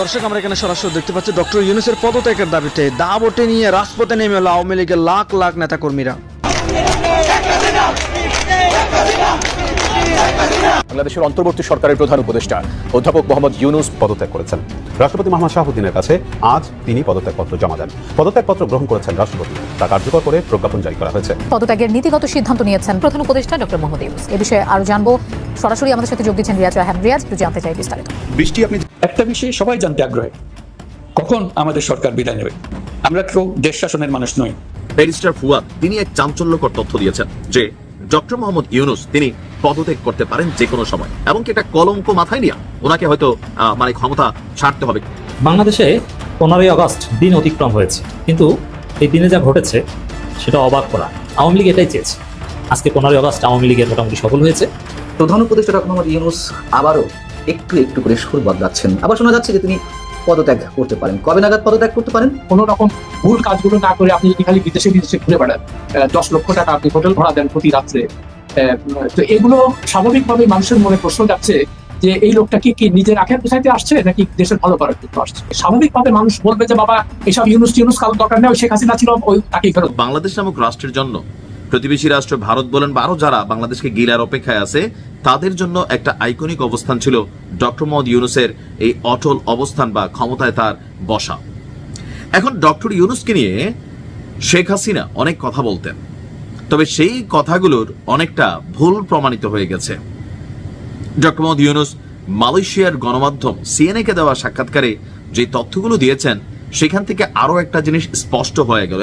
দর্শক আমরা এখানে সরাসরি দেখতে পাচ্ছি ডক্টর ইউনুসের পদত্যাগের দাবিতে দাবটে নিয়ে রাজপথে নেমে এলো আওয়ামী লীগের লাখ লাখ নেতাকর্মীরা। বাংলাদেশের অন্তর্বর্তী সরকারের প্রধান উপদেষ্টা অধ্যাপক মোহাম্মদ ইউনুস পদত্যাগ করেছেন। রাষ্ট্রপতি মোহাম্মদ শাহাবুদ্দিনের কাছে আজ তিনি পদত্যাগপত্র জমা দেন। পদত্যাগপত্র গ্রহণ করেছেন রাষ্ট্রপতি। তা কার্যকর করে প্রজ্ঞাপন জারি করা হয়েছে। পদত্যাগের নীতিগত সিদ্ধান্ত নিয়েছেন প্রধান উপদেষ্টা ডক্টর মোহাম্মদ ইউনুস। এ বিষয়ে আরও জানব। সরাসরি আমাদের সাথে যোগ দিচ্ছেন রিয়াজ রাহান। রিয়াজ একটু জানতে চাই বিস্তারিত। বৃষ্টি আপনি একটা বিষয়ে সবাই জানতে আগ্রহী। কখন আমাদের সরকার বিদায় নেবে? আমরা কেউ দেশ শাসনের মানুষ নই। ব্যারিস্টার ফুয়াদ তিনি এক চাঞ্চল্যকর তথ্য দিয়েছেন যে ডক্টর মোহাম্মদ ইউনুস তিনি পদত্যাগ করতে পারেন যে কোনো সময় এবং কি এটা কলঙ্ক মাথায় নিয়ে ওনাকে হয়তো আহ, মানে ক্ষমতা ছাড়তে হবে। বাংলাদেশে পনেরোই আগস্ট দিন অতিক্রম হয়েছে কিন্তু এই দিনে যা ঘটেছে সেটা অবাক করা। আওয়ামী লীগ এটাই চেয়েছে। আজকে পনেরোই আগস্ট আওয়ামী লীগের মোটামুটি সফল হয়েছে। প্রধান উপদেষ্টা ডক্টর মোহাম্মদ ইউনুস আবারও একটু একটু করে সুর বদলাচ্ছেন। আবার শোনা যাচ্ছে যে তিনি পদত্যাগ করতে পারেন। কবে নাগাদ পদত্যাগ করতে পারেন? কোনো রকম ভুল কাজগুলো না করে আপনি যদি খালি বিদেশে বিদেশে ঘুরে বেড়ান আহ, দশ লক্ষ টাকা আপনি হোটেল ভাড়া দেন প্রতি রাত্রে তো এগুলো স্বাভাবিকভাবে মানুষের মনে প্রশ্ন যাচ্ছে যে এই লোকটা কি কি নিজের আখের পোছাইতে আসছে নাকি দেশের ভালো করার জন্য আসছে? স্বাভাবিকভাবে মানুষ বলবে যে বাবা এসব ইউনুস টিউনুস কারোর দরকার নেই ওই শেখ হাসিনা ছিল ওই তাকেই ফেরত বাংলাদেশ নামক রাষ্ট্রের জন্য প্রতিবেশী রাষ্ট্র ভারত বলেন বা আরও যারা বাংলাদেশকে গিলার অপেক্ষায় আছে, তাদের জন্য একটা আইকনিক অবস্থান ছিল ডক্টর মোহাম্মদ ইউনুসের এই অটল অবস্থান বা ক্ষমতায় তার বসা। এখন ডক্টর ইউনুসকে নিয়ে শেখ হাসিনা অনেক কথা বলতেন, তবে সেই কথাগুলোর অনেকটা ভুল প্রমাণিত হয়ে গেছে। ডক্টর মোহাম্মদ ইউনুস মালয়েশিয়ার গণমাধ্যম সিএনএ কে দেওয়া সাক্ষাৎকারে যে তথ্যগুলো দিয়েছেন, সেখান থেকে আরও একটা জিনিস স্পষ্ট হয়ে গেল।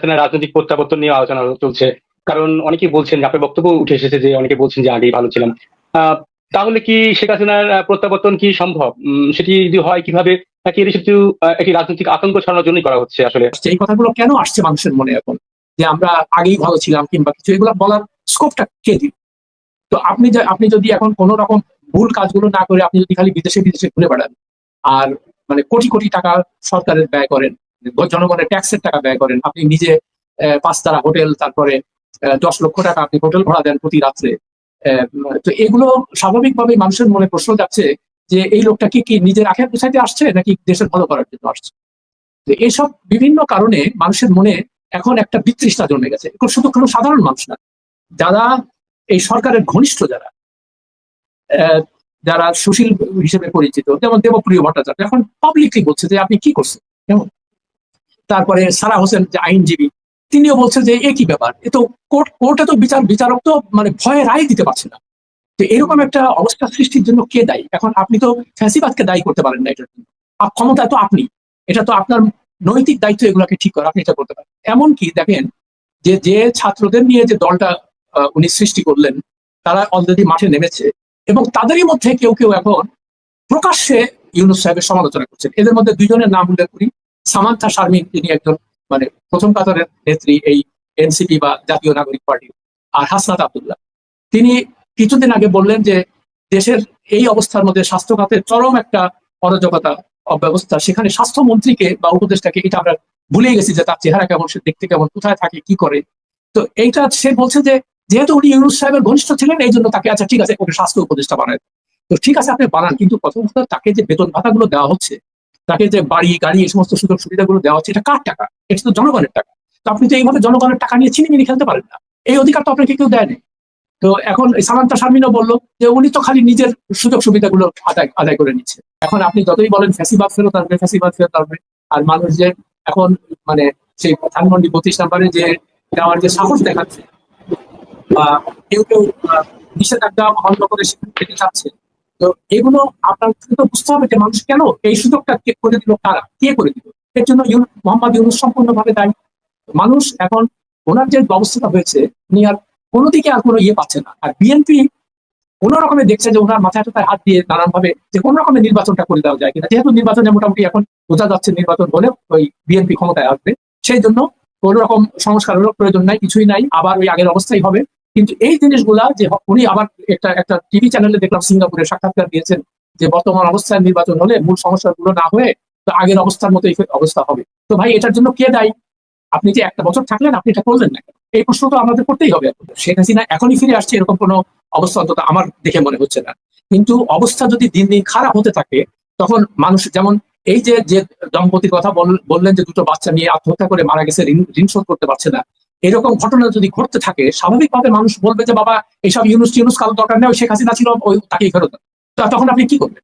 হাসিনার রাজনৈতিক প্রত্যাবর্তন নিয়ে আলোচনা চলছে। কারণ অনেকেই বলছেন, আপনার বক্তব্য উঠে এসেছে যে অনেকে বলছেন যে আগেই ভালো ছিলাম। তাহলে কি শেখ হাসিনার প্রত্যাবর্তন কি সম্ভব? সেটি যদি হয় কীভাবে? নাকি এর শুধু একটি রাজনৈতিক আতঙ্ক ছড়ানোর জন্যই করা হচ্ছে আসলে? এই কথাগুলো কেন আসছে মানুষের মনে এখন? যে আমরা আগেই ভালো ছিলাম কিংবা কিছু, এগুলো বলার স্কোপটা কে দিল? তো আপনি আপনি যদি এখন কোনো রকম ভুল কাজগুলো না করে আপনি যদি খালি বিদেশে বিদেশে ঘুরে বেড়ান, আর মানে কোটি কোটি টাকা সরকারের ব্যয় করেন জনগণের ট্যাক্সের টাকা ব্যয় করেন। আপনি নিজে আহ, পাঁচতারা হোটেল তারপরে দশ লক্ষ টাকা আপনি হোটেল ভাড়া দেন প্রতি রাত্রে। তো এগুলো স্বাভাবিকভাবেই মানুষের মনে প্রশ্ন যাচ্ছে যে এই লোকটা কি কি নিজের আখের পোছাইতে আসছে নাকি দেশের ভালো করার জন্য আসছে? তো এইসব বিভিন্ন কারণে মানুষের মনে এখন একটা বিতৃষ্ণা জন্মে গেছে। এখন শুধু কোনো সাধারণ মানুষ না যারা এই সরকারের ঘনিষ্ঠ যারা যারা সুশীল হিসেবে পরিচিত যেমন দেবপ্রিয় ভট্টাচার্য এখন পাবলিকলি বলছে যে আপনি কি করছেন? কেমন? তারপরে সারা হোসেন যে আইনজীবী, তিনিও বলছেন যে একই ব্যাপার। এ তো কোর্ট, কোর্টে তো বিচার, বিচারক তো মানে ভয়ে রায় দিতে পারছে না। তো এরকম একটা অবস্থা সৃষ্টির জন্য কে দায়ী? এখন আপনি তো ফ্যাসিবাদকে দায়ী করতে পারেন না এটার জন্য। ক্ষমতা তো আপনি। এটা তো আপনার নৈতিক দায়িত্ব এগুলোকে ঠিক করা, আপনি এটা করতে পারেন। এমনকি দেখেন যে যে ছাত্রদের নিয়ে যে দলটা উনি সৃষ্টি করলেন, তারা অলরেডি মাঠে নেমেছে এবং তাদেরই মধ্যে কেউ কেউ এখন প্রকাশ্যে ইউনুস সাহেবের সমালোচনা করছেন। এদের মধ্যে দুইজনের নাম উল্লেখ করি। সামান্থা শারমিন তিনি একজন মানে প্রথম কাতারের নেত্রী এই এনসিপি বা জাতীয় নাগরিক পার্টি, আর হাসনাত আবদুল্লাহ। তিনি কিছুদিন আগে বললেন যে দেশের এই অবস্থার মধ্যে স্বাস্থ্য খাতের চরম একটা অরাজকতা অব্যবস্থা। সেখানে স্বাস্থ্যমন্ত্রীকে বা উপদেষ্টাকে এটা আমরা ভুলে গেছি যে তার চেহারা কেমন, সে দেখতে কেমন, কোথায় থাকে, কি করে। তো এইটা সে বলছে যে যেহেতু উনি ইউনুস সাহেবের ঘনিষ্ঠ ছিলেন, এই জন্য তাকে আচ্ছা ঠিক আছে, ওকে স্বাস্থ্য উপদেষ্টা বানায়। তো ঠিক আছে, আপনি বানান, কিন্তু প্রথম কথা তাকে যে বেতন ভাতাগুলো দেওয়া হচ্ছে তাকে যে বাড়ি, গাড়ি, এই সমস্ত সুযোগ সুবিধাগুলো দেওয়া হচ্ছে, এটা কার টাকা? এটা তো জনগণের টাকা। তো আপনি তো এইভাবে জনগণের টাকা নিয়ে ছিনিমিনি খেলতে পারেন না। এই অধিকার তো আপনাকে কেউ দেয়নি। তো এখন সামান্তা শারমিনও বলল যে উনি তো খালি নিজের সুযোগ সুবিধাগুলো আদায় আদায় করে নিচ্ছে। এখন আপনি যতই বলেন ফ্যাসিবাদ ফেরত আসবে ফ্যাসিবাদ ফেরত আসবে আর মানুষ যে এখন মানে সেই ধানমন্ডি বত্রিশ নাম্বারে যে দেওয়ার যে সাহস দেখাচ্ছে, বা কেউ কেউ নিষেধাজ্ঞা ভঙ্গ করে সেখানে পেতে চাচ্ছে তো এগুলো আপনার তো বুঝতে হবে যে মানুষ কেন এই সুযোগটা কে করে দিল, কারা, কে করে দিল? এর জন্য মোহাম্মদ ইউনুস সম্পূর্ণভাবে দায়ী। মানুষ এখন ওনার যে ব্যবস্থাটা হয়েছে, উনি আর কোনো দিকে আর কোনো ইয়ে পাচ্ছে না। আর বিএনপি কোন রকমে দেখছে যে ওনার মাথায় হাতে হাত দিয়ে নানান ভাবে যে কোন রকমের নির্বাচনটা করে দেওয়া যায় কিনা। যেহেতু নির্বাচনে মোটামুটি এখন বোঝা যাচ্ছে নির্বাচন হলে ওই বিএনপি ক্ষমতায় আসবে। সেই জন্য কোন রকম সংস্কারেরও প্রয়োজন নাই, কিছুই নাই। আবার ওই আগের অবস্থাই হবে। কিন্তু এই জিনিসগুলা যে উনি আবার একটা একটা টিভি চ্যানেলে দেখলাম সিঙ্গাপুরে সাক্ষাৎকার দিয়েছেন যে বর্তমান অবস্থায় নির্বাচন হলে মূল সমস্যাগুলো না হয়ে তো আগের অবস্থার মতো অবস্থা হবে। তো ভাই, এটার জন্য কে দায়ী? আপনি যে একটা বছর থাকলেন, আপনি এটা করলেন না এই প্রশ্ন তো আমাদের করতেই হবে। শেখ হাসিনা এখনই ফিরে আসছে এরকম কোনো অবস্থা অন্তত আমার দেখে মনে হচ্ছে না। কিন্তু অবস্থা যদি দিন দিন খারাপ হতে থাকে, তখন মানুষ যেমন এই যে যে দম্পতির কথা বললেন যে দুটো বাচ্চা নিয়ে আত্মহত্যা করে মারা গেছে ঋণ শোধ করতে পারছে না এরকম ঘটনা যদি ঘটতে থাকে, স্বাভাবিকভাবে মানুষ বলবে যে, বাবা এইসব ইউনুস টিউনুস কারও দরকার নেই শেখ হাসিনা ছিল, ওই তাকেই ফেরত তখন আপনি কি করবেন?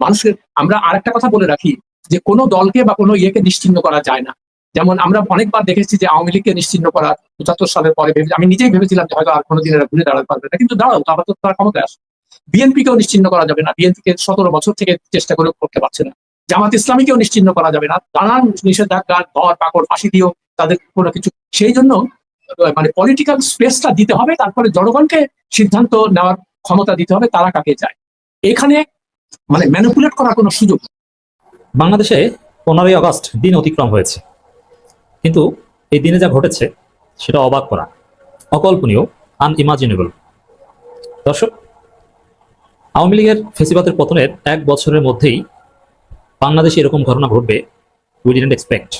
মানুষকে, আমরা আরেকটা কথা বলে রাখি যে, কোনো দলকে বা কোনো ইয়েকে নিশ্চিহ্ন করা যায় না। যেমন আমরা অনেকবার দেখেছি যে, আওয়ামী লীগকে নিশ্চিহ্ন করা পঁচাত্তর সালের পরে আমি নিজেই ভেবেছিলাম যে, হয়তো আর কোনোদিন এরা ঘুরে দাঁড়াতে পারবে না। কিন্তু দাঁড়াও আবার তো তারা ক্ষমতায় আসে বিএনপিকেও নিশ্চিহ্ন করা যাবে না। বিএনপিকে সতেরো বছর থেকে চেষ্টা করে করতে পারছে না। জামাত ইসলামীকেও নিশ্চিহ্ন করা যাবে না। নানান নিষেধাজ্ঞা, ঘর, পাকড়, ফাঁসি দিয়েও তাদের কোনো কিছু সেই জন্য মানে পলিটিক্যাল স্পেসটা দিতে হবে, তারপরে জনগণকে সিদ্ধান্ত নেওয়ার ক্ষমতা দিতে হবে, তারা কাকে যায় এখানে মানে ম্যানিপুলেট করার কোনো সুযোগ বাংলাদেশে পনেরোই আগস্ট দিন অতিক্রম হয়েছে। কিন্তু এই দিনে যা ঘটেছে, সেটা অবাক করা, অকল্পনীয় আনইমাজিনেবল দর্শক, আওয়ামী লীগের ফেসিবাদের পতনের এক বছরের মধ্যেই বাংলাদেশে এরকম ঘটনা ঘটবে we didn't expect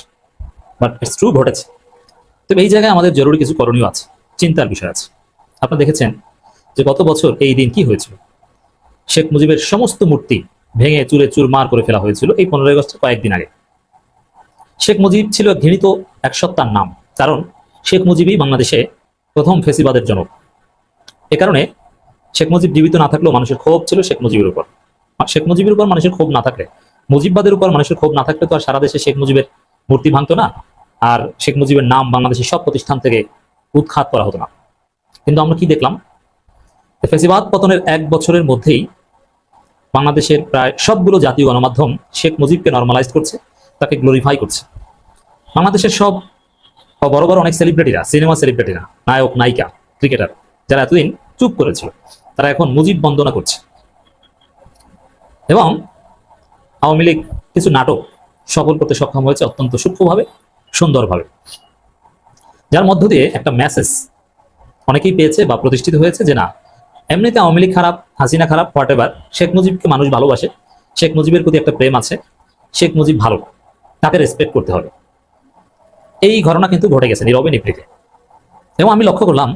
but it's true ঘটেছে। তবে এই জায়গায় আমাদের জরুরি কিছু করণীয় আছে, চিন্তার বিষয় আছে। আপনারা দেখেছেন যে গত বছর এই দিন কি হয়েছিল? শেখ মুজিবের সমস্ত মূর্তি ভেঙে চুরে চুরমার করে ফেলা হয়েছিল এই পনেরোই আগস্টের কয়েকদিন আগে। শেখ মুজিব ছিল ঘৃণিত এক সত্তার নাম, কারণ শেখ মুজিবই বাংলাদেশে প্রথম ফেসিবাদের জনক। এ কারণে শেখ মুজিব জীবিত না থাকলেও মানুষের ক্ষোভ ছিল শেখ মুজিবের উপর। শেখ মুজিবের উপর মানুষের ক্ষোভ না থাকলে, মুজিববাদের উপর মানুষের ক্ষোভ না থাকলে তো আর সারা দেশে শেখ মুজিবের মূর্তি ভাঙতো না। আর শেখ মুজিবের নাম বাংলাদেশের সব প্রতিষ্ঠান থেকে উৎখাত করা হতো না। কিন্তু আমরা কি দেখলাম? ফেসিবাদ পতনের এক বছরের মধ্যেই বাংলাদেশের প্রায় সবগুলো জাতীয় গণমাধ্যম শেখ মুজিবকে নর্মালাইজ করছে, তাকে গ্লোরিফাই করছে। বাংলাদেশের সব বড় বড় অনেক সেলিব্রিটিরা সিনেমা সেলিব্রিটিরা নায়ক, নায়িকা ক্রিকেটার যারা এতদিন চুপ করেছিল, তারা এখন মুজিব বন্দনা করছে। এবং আওয়ামী লীগ কিছু নাটক সফল করতে সক্ষম হয়েছে অত্যন্ত সূক্ষ্মভাবে। সুন্দরভাবে। যার মধ্য দিয়ে একটা মেসেজ অনেকেই পেয়েছে বা প্রতিষ্ঠিত হয়েছে যে না, এমনিতে আওয়ামী লীগ খারাপ, হাসিনা খারাপ হোয়াট এভার শেখ মুজিবকে মানুষ ভালোবাসে, শেখ মুজিবের প্রতি একটা প্রেম আছে, শেখ মুজিব ভালো, তাকে রেসপেক্ট করতে হবে। এই ঘটনা কিন্তু ঘটে গেছে নীরবে নিভৃতে এবং আমি লক্ষ্য করলাম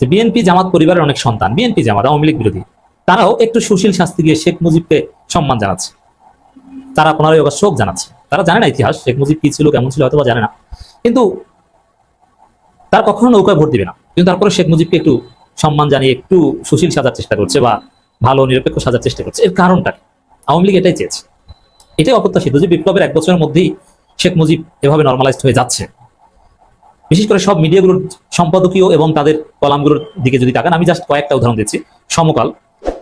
যে বিএনপি জামাত পরিবারের অনেক সন্তান বিএনপি জামাত, আওয়ামী লীগ বিরোধী, তারাও একটু সুশীল শাস্তি দিয়ে শেখ মুজিবকে সম্মান জানাচ্ছে। তারা পনেরোই অগস্ট শোক জানাচ্ছে। তারা জানে না ইতিহাস, শেখ মুজিব কি ছিল, কেমন ছিল, হয়তো জানে না। কিন্তু তারা কখনো নৌকায় ভোট দিবে না। কিন্তু তারপরে শেখ মুজিবকে একটু সম্মান জানিয়ে, একটু সুশীল সাজার চেষ্টা করছে বা ভালো নিরপেক্ষ সাজার চেষ্টা করছে। এর কারণটা আওয়ামী লীগ এটাই চেয়েছে। এটাই অপ্রত্যাশিত যে বিপ্লবের এক বছরের মধ্যেই শেখ মুজিব এভাবে নর্মালাইজড হয়ে যাচ্ছে। বিশেষ করে সব মিডিয়াগুলোর সম্পাদকীয় এবং তাদের কলামগুলোর দিকে যদি তাকান, আমি জাস্ট কয়েকটা উদাহরণ দিচ্ছি। সমকাল,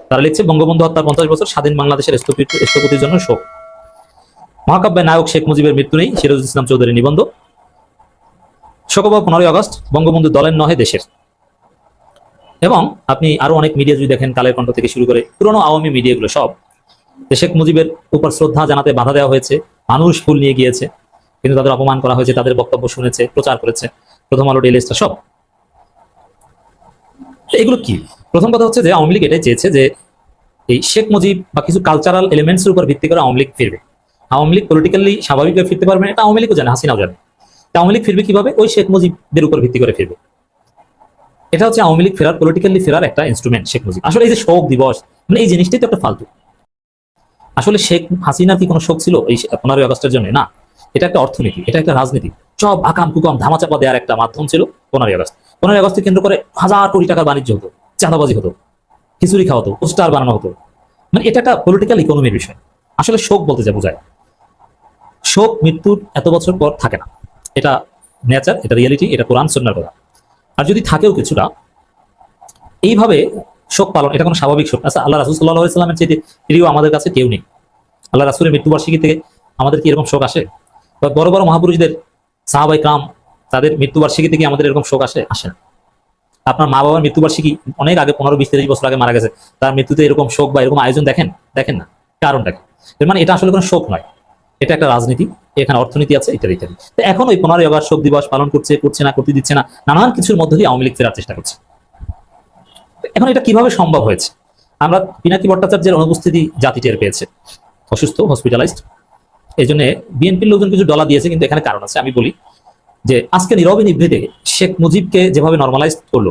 তারা লিখছে, বঙ্গবন্ধু হত্যার পঞ্চাশ বছর স্বাধীন বাংলাদেশের স্থপতি- স্থপতির জন্য শোক। মহাকাব্যের নায়ক শেখ মুজিবের মৃত্যু নেই, সিরাজুল ইসলাম চৌধুরীর নিবন্ধ। শোকবা পনেরোই আগস্ট, বঙ্গবন্ধু দলের নহে দেশের। এবং আপনি আরও অনেক মিডিয়া যদি দেখেন কালের কণ্ঠ থেকে শুরু করে পুরনো আওয়ামী মিডিয়াগুলো সব শেখ মুজিবের উপর শ্রদ্ধা জানাতে বাধা দেওয়া হয়েছে, মানুষ ফুল নিয়ে গিয়েছে, কিন্তু তাদের অপমান করা হয়েছে, তাদের বক্তব্য শুনেছে, প্রচার করেছে, প্রথম আলো ডেলি স্টার সব। এগুলো কি? প্রথম কথা হচ্ছে যে আওয়ামী লীগ এটাই চেয়েছে যে এই শেখ মুজিব বা কিছু কালচারাল এলিমেন্টস এর উপর ভিত্তি করে আওয়ামী লীগ ফিরবে। আওয়ামী লীগ পলিটিক্যালি স্বাভাবিকভাবে ফিরতে পারবে না, এটা আওয়ামী লীগও জানে, হাসিনাও জানে। আওয়ামী লীগ ফিরবে কীভাবে? ওই শেখ মুজিবদের উপর ভিত্তি করে ফিরবে। এটা হচ্ছে আওয়ামী লীগ ফেরার পলিটিক্যালি ফেরার একটা ইনস্ট্রুমেন্ট শেখ মুজিব। আসলে এই যে শোক দিবস মানে এই জিনিসটাই তো একটা ফালতু। আসলে শেখ হাসিনার কি কোনো শোক ছিল এই পনেরোই আগস্টের জন্য? না। এটা একটা অর্থনীতি, এটা একটা রাজনীতি। সব আকাম, কুকাম, ধামাচাপা দেওয়ার একটা মাধ্যম ছিল পনেরোই আগস্ট। পনেরোই আগস্টকে কেন্দ্র করে হাজার কোটি টাকার বাণিজ্য হতো, চাঁদাবাজি হতো, খিচুড়ি খাওয়া হতো, পোস্টার বানানো হতো। মানে এটা একটা পলিটিক্যাল ইকোনমির বিষয়। আসলে শোক বলতে যা বোঝায়। শোক মৃত্যুর এত বছর পর থাকে না। এটা নেচার এটা রিয়েলিটি এটা কোরআন সন্ন্যার কথা। আর যদি থাকেও কিছুটা, এইভাবে শোক পালন, এটা কোনো স্বাভাবিক শোক আচ্ছা আল্লাহ রাসুল সাল্লাহ ইসলামের চেয়ে প্রিয় আমাদের কাছে কেউ নেই। আল্লাহ রাসুলের মৃত্যুবার্ষিকী থেকে আমাদের কি এরকম শোক আসে? বা বড় বড় মহাপুরুষদের সাহাবাই কাম তাদের মৃত্যুবার্ষিকী থেকে আমাদের এরকম শোক আসে আসে না। আপনার মা বাবার মৃত্যুবার্ষিকী অনেক আগে, পনেরো বিশ তিরিশ বছর আগে মারা গেছে। তার মৃত্যুতে এরকম শোক বা এরকম আয়োজন দেখেন? দেখেন না। কারণটা কি? মানে এটা আসলে কোনো শোক নয়। এটা একটা রাজনীতি, এখানে অর্থনীতি আছে, ইত্যাদি ইত্যাদি। তো এখন ওই পনেরোই আগস্ট শোক দিবস পালন করছে করছে না, করতে দিচ্ছে না, নানান কিছুর মধ্য দিয়ে আওয়ামী লীগ ফেরার চেষ্টা করছে। এখন এটা কীভাবে সম্ভব হয়েছে? আমরা পিনাকি ভট্টাচার্যের অনুপস্থিতি জাতি টের পেয়েছে। অসুস্থ হসপিটালাইজড এই জন্য বিএনপির লোকজন কিছু ডলা দিয়েছে, কিন্তু এখানে কারণ আছে। আমি বলি যে, আজকে নীরবে নিভৃতে শেখ মুজিবকে যেভাবে নর্মালাইজ করল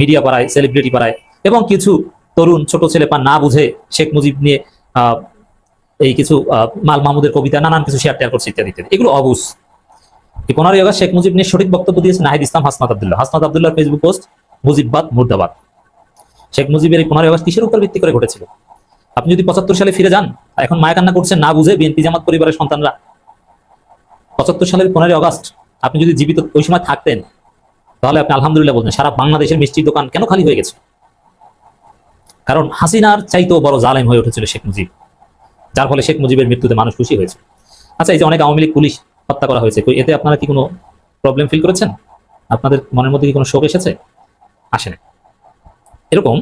মিডিয়া পাড়ায় সেলিব্রিটি পাড়ায়, এবং কিছু তরুণ ছোট ছেলে পা না বুঝে শেখ মুজিব নিয়ে এই কিছু মাল মাহমুদের কবিতা, নানান কিছু শেয়ার টেয়ার করছে ইত্যাদি ইত্যাদি। এগুলো অবুজ। পনেরোই আগস্ট শেখ মুজিব নিয়ে সঠিক বক্তব্য দিয়েছে নাহিদ ইসলাম হাসনাত আবদুল্লাহ। হাসনাত আবদুল্লাহ ফেসবুক পোস্ট মুজিববাদ, মুর্দাবাদ। শেখ মুজিবের এই আগস্ট কিসের উপর ভিত্তি করে ঘটেছিল? আপনি যদি পঁচাত্তর সালে ফিরে যান, এখন মায়া কান্না করছেন, না বুঝে বিএনপি জামাত পরিবারের সন্তানরা। পঁচাত্তর সালের পনেরোই আগস্ট, আপনি যদি জীবিত ওই সময় থাকতেন, তাহলে আপনি আলহামদুলিল্লাহ বলতেন, সারা বাংলাদেশের মিষ্টির দোকান কেন খালি হয়ে গেছে? কারণ হাসিনার চাইতেও বড় জালেম হয়ে উঠেছিল শেখ মুজিব। যার ফলে শেখ মুজিবের মৃত্যুতে মানুষ খুশি হয়েছে। আচ্ছা এই যে অনেক আওয়ামী লীগ পুলিশ হত্যা করা হয়েছে এতে আপনারা কি কোনো প্রবলেম ফিল করেছেন? আপনাদের মনের মধ্যে কি কোনো শোক এসেছে? আসেনি এরকম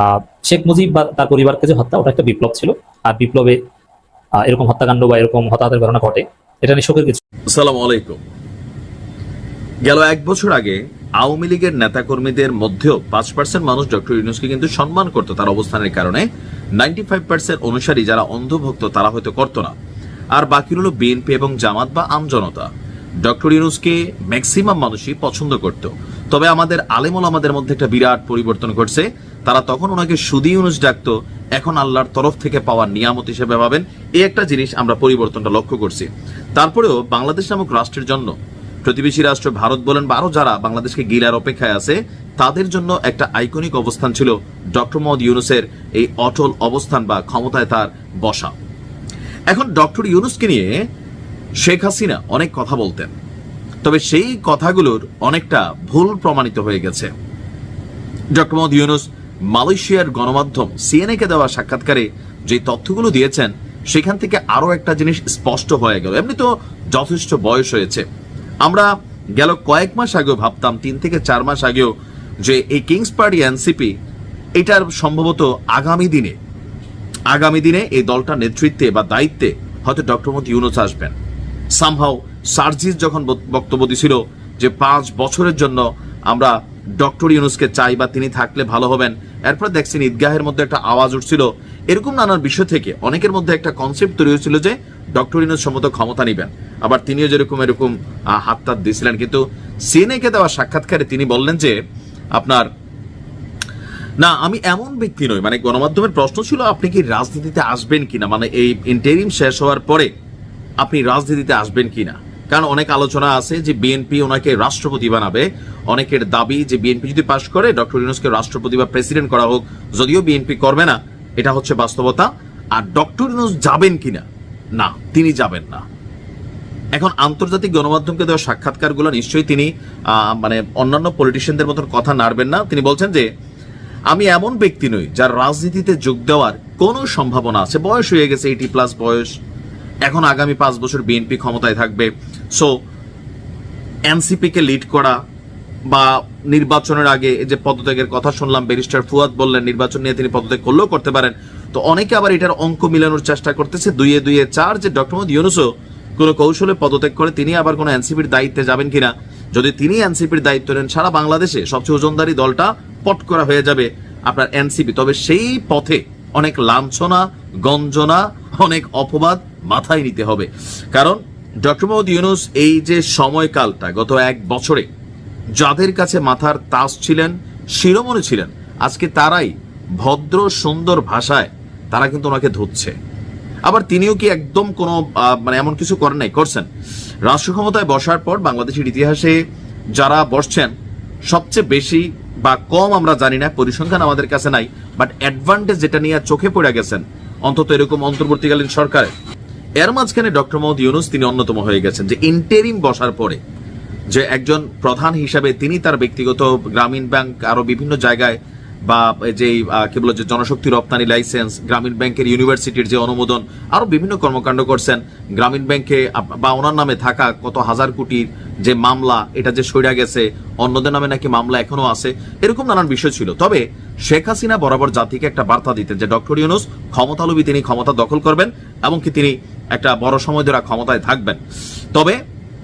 আহ, শেখ মুজিব বা তার পরিবারকে যে হত্যা ওটা একটা বিপ্লব ছিল। আর বিপ্লবে এরকম হত্যাকাণ্ড বা এরকম হতাহতের ঘটনা ঘটে এটা নিয়ে শোকের কিছু আসসালামু আলাইকুম। গেল এক বছর আগে আওয়ামী লীগের নেতাকর্মীদের মধ্যেও পাঁচ পার্সেন্ট মানুষ ডক্টর ইউনুসকে কিন্তু সম্মান করতো তার অবস্থানের কারণে। নাইনটি ফাইভ পার্সেন্ট অনুসারী যারা অন্ধভক্ত তারা হয়তো করতো না। আর বাকি হলো বিএনপি এবং জামাত বা আমজনতা ডক্টর ইউনুসকে ম্যাক্সিমাম মানুষই পছন্দ করত। তবে আমাদের আলেমল আমাদের মধ্যে একটা বিরাট পরিবর্তন ঘটছে। তারা তখন ওনাকে সুদি ইউনুস ডাকতো। এখন আল্লাহর তরফ থেকে পাওয়া নিয়ামত হিসেবে ভাবেন। এই একটা জিনিস আমরা পরিবর্তনটা লক্ষ্য করছি। তারপরেও বাংলাদেশ নামক রাষ্ট্রের জন্য প্রতিবেশী রাষ্ট্র ভারত বলেন বা আরও যারা বাংলাদেশকে গিলার অপেক্ষায় আছে, তাদের জন্য একটা আইকনিক অবস্থান ছিল ডক্টর মোহাম্মদ ইউনুসের এই অটল অবস্থান বা ক্ষমতায় তার বসা। এখন ডক্টর ইউনুসকে নিয়ে শেখ হাসিনা অনেক কথা বলতেন, তবে সেই কথাগুলোর অনেকটা ভুল প্রমাণিত হয়ে গেছে। ডক্টর মোহাম্মদ ইউনুস মালয়েশিয়ার গণমাধ্যম সিএনএ কে দেওয়া সাক্ষাৎকারে যে তথ্যগুলো দিয়েছেন, সেখান থেকে আরও একটা জিনিস স্পষ্ট হয়ে গেল। এমনি তো যথেষ্ট বয়স হয়েছে। আমরা গেল কয়েক মাস আগেও ভাবতাম, তিন থেকে চার মাস আগেও যে এই কিংস পার্টি এনসিপি এটার সম্ভবত আগামী দিনে আগামী দিনে এই দলটার নেতৃত্বে বা দায়িত্বে হয়তো ডক্টর মোহাম্মদ ইউনুস আসবেন। সামহাও সার্জিস যখন বক্তব্য দিছিল যে পাঁচ বছরের জন্য আমরা ডক্টর ইউনুসকে চাই বা তিনি থাকলে ভালো হবেন, এরপর দেখছেন ঈদগাহের মধ্যে একটা আওয়াজ উঠছিল। এরকম নানান বিষয় থেকে অনেকের মধ্যে একটা কনসেপ্ট তৈরি হয়েছিল যে ডক্টর ইউনুস সম্মত ক্ষমতা নেবেন। আবার তিনিও যেরকম এরকম হাত তাত দিয়েছিলেন। কিন্তু সিএনএ কে দেওয়া সাক্ষাৎকারে তিনি বললেন যে, আপনার, না, আমি এমন ব্যক্তি নই। মানে গণমাধ্যমের প্রশ্ন ছিল, আপনি কি রাজনীতিতে আসবেন কিনা? মানে এই ইন্টারিম শেষ হওয়ার পরে আপনি রাজনীতিতে আসবেন কিনা? কারণ অনেক আলোচনা আছে যে বিএনপি ওনাকে রাষ্ট্রপতি বানাবে। অনেকের দাবি যে বিএনপি যদি পাশ করে, ডক্টর ইউনুসকে রাষ্ট্রপতি বা প্রেসিডেন্ট করা হোক, যদিও বিএনপি করবে না, এটা হচ্ছে বাস্তবতা। আর ডক্টর ইউনুস যাবেন কিনা? না, তিনি যাবেন না। এখন আন্তর্জাতিক গণমাধ্যমকে দেওয়া সাক্ষাৎকারগুলো নিশ্চয়ই তিনি মানে অন্যান্য পলিটিশিয়ানদের মতন কথা নাড়বেন না। তিনি বলছেন যে, আমি এমন ব্যক্তি নই যার রাজনীতিতে যোগ দেওয়ার কোনো সম্ভাবনা আছে। বয়স হয়ে গেছে এইটি প্লাস বয়স। এখন আগামী পাঁচ বছর বিএনপি ক্ষমতায় থাকবে। সো এনসিপি কে লিড করা বা নির্বাচনের আগে যে পদত্যাগের কথা শুনলাম, ব্যারিস্টার ফুয়াদ বললেন, নির্বাচন নিয়ে তিনি পদত্যাগ করলেও করতে পারেন। তো অনেকে আবার এটার অঙ্ক মিলানোর চেষ্টা করতেছে। দুইয়ে দুইয়ে চার যে ডক্টর মোহাম্মদ ইউনুসও কোনো কৌশলে পদত্যাগ করে, তিনি আবার কোনো এনসিপির দায়িত্বে যাবেন কিনা? যদি তিনি এনসিপির দায়িত্ব নেন, সারা বাংলাদেশে সবচেয়ে ওজনদারি দলটা পট করা হয়ে যাবে আপনার এনসিপি। তবে সেই পথে অনেক লাঞ্ছনা, গঞ্জনা, অনেক অপবাদ মাথায় নিতে হবে। কারণ ডক্টর মোহাম্মদ ইউনুস এই যে সময়কালটা, গত এক বছরে যাদের কাছে মাথার তাস ছিলেন, শিরোমণি ছিলেন, আজকে তারাই ভদ্র, সুন্দর ভাষায় তারা কিন্তু ওনাকে ধুচ্ছে আবার তিনিও কি একদম কোনো মানে এমন কিছু করেন নাই? করছেন। রাষ্ট্র ক্ষমতায় বসার পর বাংলাদেশের ইতিহাসে যারা বসছেন, সবচেয়ে বেশি বা কম আমরা জানি না, পরিসংখ্যান আমাদের কাছে নাই বাট অ্যাডভান্টেজ যেটা নিয়ে চোখে পড়ে গেছেন, অন্তত এরকম অন্তর্বর্তীকালীন সরকারে এর মাঝখানে ডক্টর মোহাম্মদ ইউনুস তিনি অন্যতম হয়ে গেছেন, যে ইন্টেরিম বসার পরে যে একজন প্রধান হিসাবে তিনি তার ব্যক্তিগত গ্রামীণ ব্যাংক আরও বিভিন্ন জায়গায় বা যে আহ, কি বলে যে জনশক্তি রপ্তানি লাইসেন্স গ্রামীণ ব্যাংকের ইউনিভার্সিটির যে অনুমোদন আরও বিভিন্ন কর্মকাণ্ড করছেন। গ্রামীণ ব্যাংকে বা ওনার নামে থাকা কত হাজার কোটির যে মামলা এটা যে সইরা গেছে অন্যদের নামে নাকি মামলা এখনও আছে এরকম নানান বিষয় ছিল। তবে শেখ হাসিনা বরাবর জাতিকে একটা বার্তা দিতেন যে ডক্টর ইউনুস ক্ষমতালোভী তিনি ক্ষমতা দখল করবেন এমনকি তিনি একটা বড় সময় ধরে ক্ষমতায় থাকবেন। তবে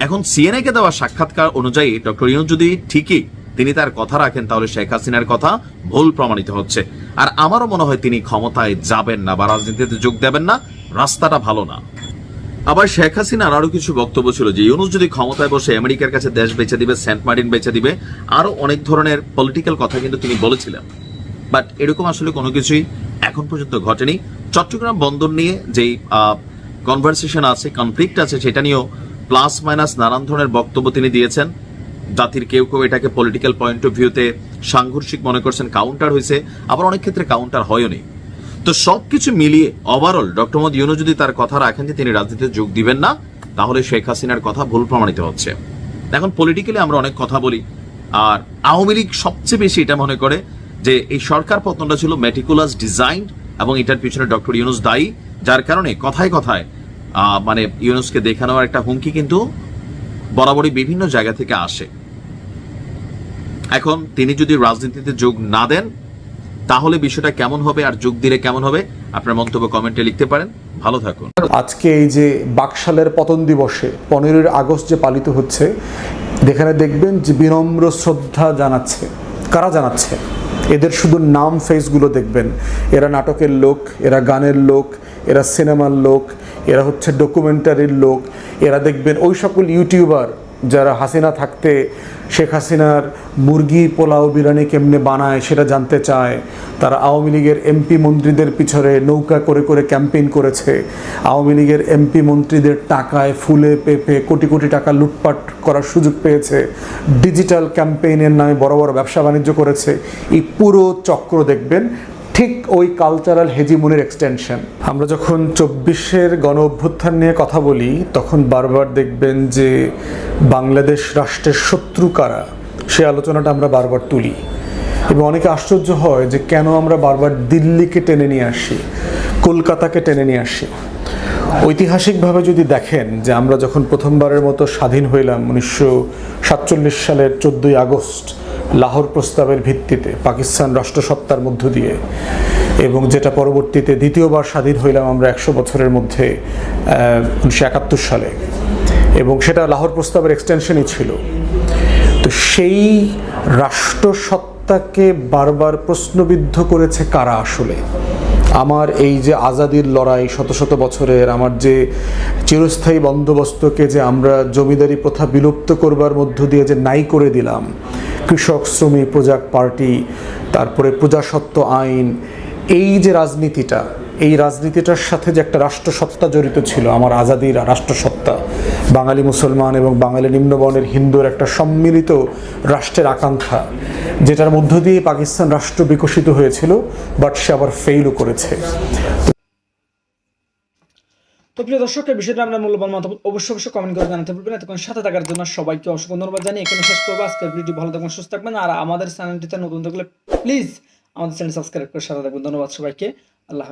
এখন সিএনএ কে দেওয়া সাক্ষাৎকার অনুযায়ী ডক্টর ইউনুস যদি ঠিকই তিনি তার কথা রাখেন, তাহলে শেখ হাসিনার কথা ভুল প্রমাণিত হচ্ছে। আর আমারও মনে হয় তিনি ক্ষমতায় যাবেন না বা রাজনীতিতে যোগ দেবেন না, রাস্তাটা ভালো না। আবার শেখ হাসিনার আরও কিছু বক্তব্য ছিল যে, ইউনুস যদি ক্ষমতায় বসে আমেরিকার কাছে দেশ বেচে দিবে, সেন্ট মার্টিন বেচে দিবে আরও অনেক ধরনের পলিটিক্যাল কথা কিন্তু তিনি বলেছিলেন। বাট এরকম আসলে কোনো কিছুই এখন পর্যন্ত ঘটেনি। চট্টগ্রাম বন্দর নিয়ে যেই কনভারসেশন আছে কনফ্লিক্ট আছে, সেটা নিয়েও প্লাস মাইনাস নানান ধরনের বক্তব্য তিনি দিয়েছেন। জাতির কেউ কেউ এটাকে পলিটিক্যাল পয়েন্ট অফ ভিউতে সাংঘর্ষিক মনে করছেন কাউন্টার হয়েছে আবার অনেক ক্ষেত্রে কাউন্টার হয়ও নেই তো সবকিছু মিলিয়ে ওভারঅল ডক্টর মোহাম্মদ ইউনু যদি তার কথা রাখেন যে তিনি রাজনীতিতে যোগ দিবেন না, তাহলে শেখ হাসিনার কথা ভুল প্রমাণিত হচ্ছে। এখন পলিটিক্যালি আমরা অনেক কথা বলি, আর আওয়ামী লীগ সবচেয়ে বেশি এটা মনে করে যে এই সরকার পতনটা ছিল মেটিকুলাস ডিজাইন এবং এটার পিছনে ডক্টর ইউনুস দায়ী, যার কারণে কথায় কথায় মানে ইউনুসকে দেখানোর একটা হুমকি কিন্তু বরাবরই বিভিন্ন জায়গা থেকে আসে। এখন তিনি যদি রাজনীতিতে যোগ না দেন, তাহলে বিষয়টা কেমন হবে আর যোগ দিলে কেমন হবে, আপনার মন্তব্য কমেন্টে লিখতে পারেন। ভালো থাকুন। আজকে এই যে বাকশালের পতন দিবসে, পনেরোই আগস্ট যে পালিত হচ্ছে, যেখানে দেখবেন যে বিনম্র শ্রদ্ধা জানাচ্ছে। কারা জানাচ্ছে? এদের শুধু নাম ফেসগুলো দেখবেন। এরা নাটকের লোক, এরা গানের লোক, এরা সিনেমার লোক, এরা হচ্ছে ডকুমেন্টারির লোক। এরা দেখবেন ওই সকল ইউটিউবার যারা হাসিনা থাকতে, শেখ হাসিনার মুরগি, পোলাও, বিরিয়ানি কেমনে বানায় সেটা জানতে চায়। তারা আওয়ামী লীগের এমপি মন্ত্রীদের পিছনে নৌকা করে করে ক্যাম্পেইন করেছে। আওয়ামী লীগের এমপি মন্ত্রীদের টাকায় ফুলে পেপে কোটি কোটি টাকা লুটপাট করার সুযোগ পেয়েছে। ডিজিটাল ক্যাম্পেইনের নামে বড় বড় ব্যবসা বাণিজ্য করেছে। এই পুরো চক্র দেখবেন ঠিক ওই কালচারাল হেজিমুনের এক্সটেনশন আমরা যখন চব্বিশের গণ অভ্যুত্থান নিয়ে কথা বলি, তখন বারবার দেখবেন যে বাংলাদেশ রাষ্ট্রের শত্রু কারা, সে আলোচনাটা আমরা বারবার তুলি। এবং অনেকে আশ্চর্য হয় যে কেন আমরা বারবার দিল্লিকে টেনে নিয়ে আসি, কলকাতাকে টেনে নিয়ে আসি। ঐতিহাসিকভাবে যদি দেখেন যে আমরা যখন প্রথমবারের মতো স্বাধীন হইলাম উনিশশো সাতচল্লিশ সালের চোদ্দোই আগস্ট লাহোর প্রস্তাবের ভিত্তিতে পাকিস্তান রাষ্ট্রসত্তার মধ্য দিয়ে, এবং যেটা পরবর্তীতে দ্বিতীয়বার স্বাধীন হইলাম আমরা একশো বছরের মধ্যে উনিশশো একাত্তর সালে। এবং সেটা লাহোর প্রস্তাবের এক্সটেনশনই ছিল। তো সেই রাষ্ট্রসত্তাকে বারবার প্রশ্নবিদ্ধ করেছে কারা আসলে? আমার এই যে আজাদির লড়াই, শত শত বছরের আমার যে চিরস্থায়ী বন্দোবস্তকে যে আমরা জমিদারি প্রথা বিলুপ্ত করবার মধ্য দিয়ে যে নাই করে দিলাম, কৃষক, শ্রমিক প্রজা পার্টি, তারপরে প্রজাসত্ব আইন, এই যে রাজনীতিটা এই রাজনীতিটার সাথে যে একটা রাষ্ট্রসত্তা জড়িত ছিল, আমার আজাদির রাষ্ট্রসত্তা, বাঙালি মুসলমান এবং বাঙালি নিম্নবর্ণের হিন্দুর একটা সম্মিলিত রাষ্ট্রের আকাঙ্ক্ষা, যেটার মধ্য দিয়ে পাকিস্তান রাষ্ট্র বিকশিত হয়েছিল বাট সে আবার ফেইলও করেছে। তো প্রিয় দর্শক এই বিষয়টা আপনার মূল্যবান মতামত অবশ্যই অবশ্যই কমেন্ট করে জানাতে ভুলবেন এতক্ষণ সাথে থাকার জন্য সবাইকে অসংখ্য ধন্যবাদ জানিয়ে এখানে শেষ করব। আজকের ভিডিও ভালো থাকবেন, সুস্থ থাকবেন। আর আমাদের চ্যানেলটিতে নতুন থাকলে প্লিজ আমাদের চ্যানেল সাবস্ক্রাইব করে সাথে থাকবেন। ধন্যবাদ সবাইকে। আল্লাহ।